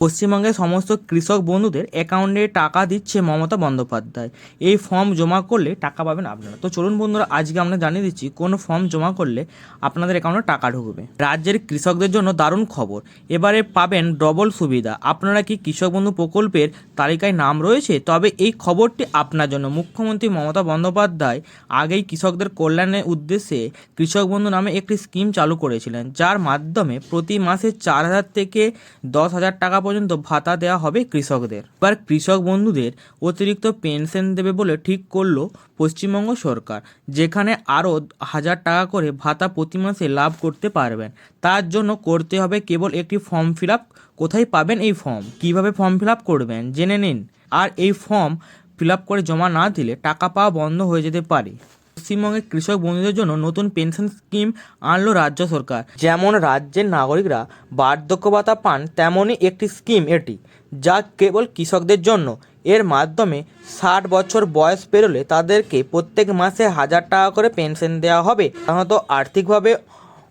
পশ্চিমবঙ্গের সমস্ত কৃষক বন্ধুদের অ্যাকাউন্টে টাকা দিচ্ছে মমতা বন্দ্যোপাধ্যায়। এই ফর্ম জমা করলে টাকা পাবেন আপনারা। তো চলুন বন্ধুরা, আজকে আমরা জানিয়ে দিচ্ছি কোন ফর্ম জমা করলে আপনাদের অ্যাকাউন্টে টাকা ঢুকবে। রাজ্যের কৃষকদের জন্য দারুণ খবর। এবারে পাবেন ডবল সুবিধা। আপনারা কি কৃষক বন্ধু প্রকল্পের তালিকায় নাম রয়েছে? তবে এই খবরটি আপনার জন্য। মুখ্যমন্ত্রী মমতা বন্দ্যোপাধ্যায় আগেই কৃষকদের কল্যাণের উদ্দেশ্যে কৃষক বন্ধু নামে একটি স্কিম চালু করেছিলেন, যার মাধ্যমে প্রতি মাসে চার হাজার থেকে দশ হাজার টাকা পর্যন্ত ভাতা দেওয়া হবে কৃষকদের। এবার কৃষক বন্ধুদের অতিরিক্ত পেনশন দেবে বলে ঠিক করল পশ্চিমবঙ্গ সরকার, যেখানে আরও হাজার টাকা করে ভাতা প্রতি মাসে লাভ করতে পারবেন। তার জন্য করতে হবে কেবল একটি ফর্ম ফিল আপ কোথায় পাবেন এই ফর্ম? কীভাবে ফর্ম ফিল আপ করবেন? জেনে নিন। আর এই ফর্ম ফিল আপ করে জমা না দিলে টাকা পাওয়া বন্ধ হয়ে যেতে পারে। পশ্চিমবঙ্গের কৃষক বন্ধুদের জন্য নতুন পেনশন স্কিম আনলো রাজ্য সরকার। যেমন রাজ্যের নাগরিকরা বার্ধক্য ভাতা পান, তেমনই একটি স্কিম এটি, যা কেবল কৃষকদের জন্য। এর মাধ্যমে ষাট বছর বয়স পেরোলে তাদেরকে প্রত্যেক মাসে হাজার টাকা করে পেনশন দেওয়া হবে। সাধারণত আর্থিকভাবে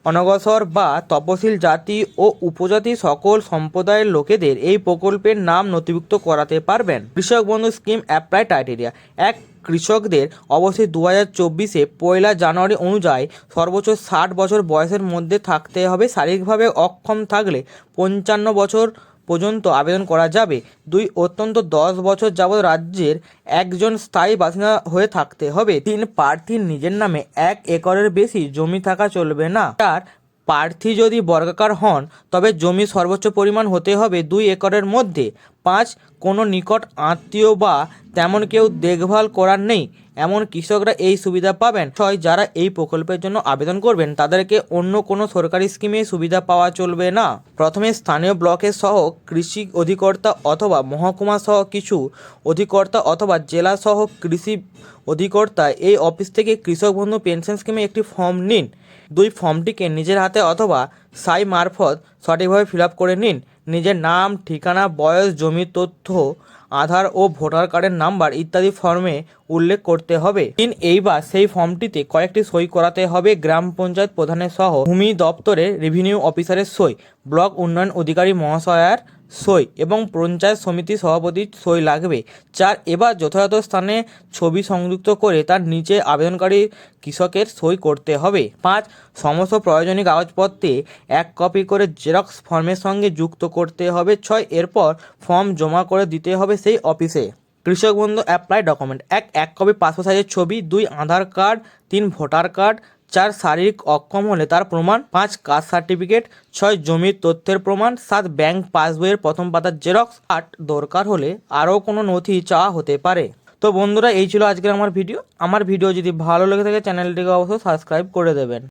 অনগ্রসর বা তপশিল জাতি ও উপজাতি সকল সম্প্রদায়ের লোকেদের এই প্রকল্পের নাম নথিভুক্ত করাতে পারবেন। কৃষক বন্ধু স্কিম অ্যাপ্লাই ক্রাইটেরিয়া। এক কৃষকদের অবশ্যই দু হাজার চব্বিশে পয়লা জানুয়ারি অনুযায়ী সর্বোচ্চ ষাট বছর বয়সের মধ্যে থাকতে হবে। শারীরিকভাবে অক্ষম থাকলে পঞ্চান্ন বছর পর্যন্ত আবেদন করা যাবে। দুই, অত্যন্ত দশ বছর যাবৎ রাজ্যের একজন স্থায়ী বাসিন্দা হয়ে থাকতে হবে। তিন, প্রার্থীর নিজের নামে এক একরের বেশি জমি থাকা চলবে না। চার প্রার্থী যদি বর্গাকার হন, তবে জমি সর্বোচ্চ পরিমাণ হতে হবে দুই একরের মধ্যে। পাঁচ, কোনো নিকট আত্মীয় বা তেমন কেউ দেখভাল করার নেই, এমন কৃষকরা এই সুবিধা পাবেন। ছয়, যারা এই প্রকল্পের জন্য আবেদন করবেন, তাদেরকে অন্য কোনো সরকারি স্কিমে সুবিধা পাওয়া চলবে না। প্রথমে স্থানীয় ব্লকের সহ কৃষি অধিকর্তা অথবা মহকুমা সহ কিছু অধিকর্তা অথবা জেলা সহ কৃষি অধিকর্তা এই অফিস থেকে কৃষক বন্ধু পেনশন স্কিমে একটি ফর্ম নিন। দুই ফর্মটিকে নিজের হাতে অথবা সাই মারফত সঠিকভাবে ফিল আপ করে নিন। নিজের নাম, ঠিকানা, বয়স জমির তথ্য, আধার ও ভোটার কার্ডের নাম্বার ইত্যাদি ফর্মে উল্লেখ করতে হবে। তিন এইবার সেই ফর্মটিতে কয়েকটি সই করাতে হবে। গ্রাম পঞ্চায়েত প্রধানের সহ ভূমি দপ্তরের রেভিনিউ অফিসারের সই, ব্লক উন্নয়ন অধিকারী মহাশয়ার সই এবং পঞ্চায়েত সমিতি সভাপতির সই লাগবে। চার, এবার যথাযথ স্থানে ছবি সংযুক্ত করে তার নিচে আবেদনকারী কৃষকের সই করতে হবে। পাঁচ, সমস্ত প্রয়োজনীয় কাগজপত্রে এক কপি করে জেরক্স ফর্মের সঙ্গে যুক্ত করতে হবে। ছয়, এরপর ফর্ম জমা করে দিতে হবে সেই অফিসে। কৃষক বন্ধু অ্যাপ্লাই ডকুমেন্ট। এক এক কপি পাসপোর্ট সাইজের ছবি। দুই, আধার কার্ড। তিন, ভোটার কার্ড। চার শারীরিক অক্ষম হলে তার প্রমাণ, পাঁচ কাস্ট সার্টিফিকেট, ছয় জমির তথ্যের প্রমাণ, সাত ব্যাংক পাসবইয়ের প্রথম পাতার জেরক্স, আট দরকার হলে আরও কোনো নথি চাওয়া হতে পারে। তো বন্ধুরা, এই ছিল আজকের আমার ভিডিও। আমার ভিডিও যদি ভালো লেগে থাকে, চ্যানেলটিকে অবশ্যই সাবস্ক্রাইব করে দেবেন।